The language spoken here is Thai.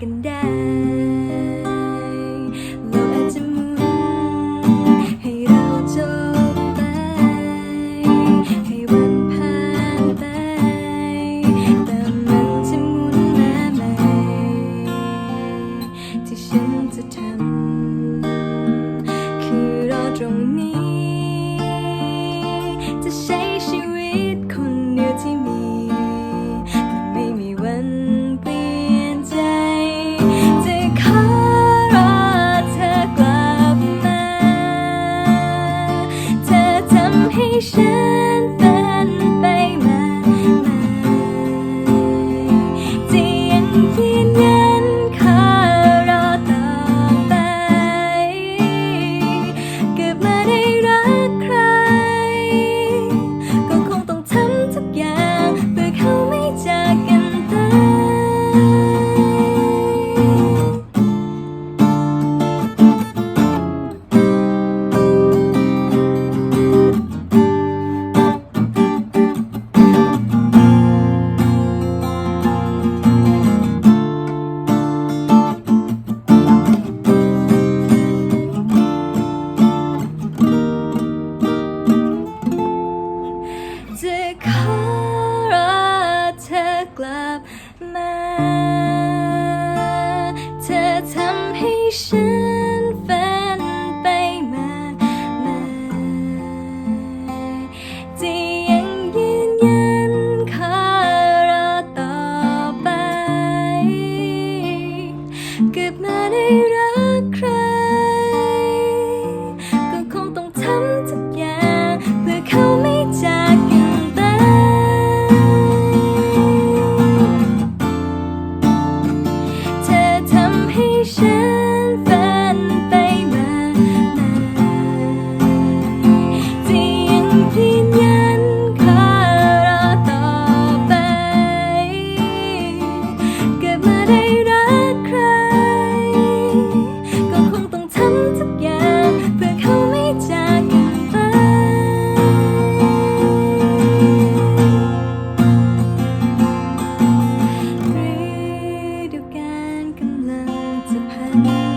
กันได้เราอาจจะมุนให้เราจบไป ให้วันผ่านไป แต่มันจะมุนมาไหมที่ฉันจะทำคือรอตรงนี้ ทำ Thank you.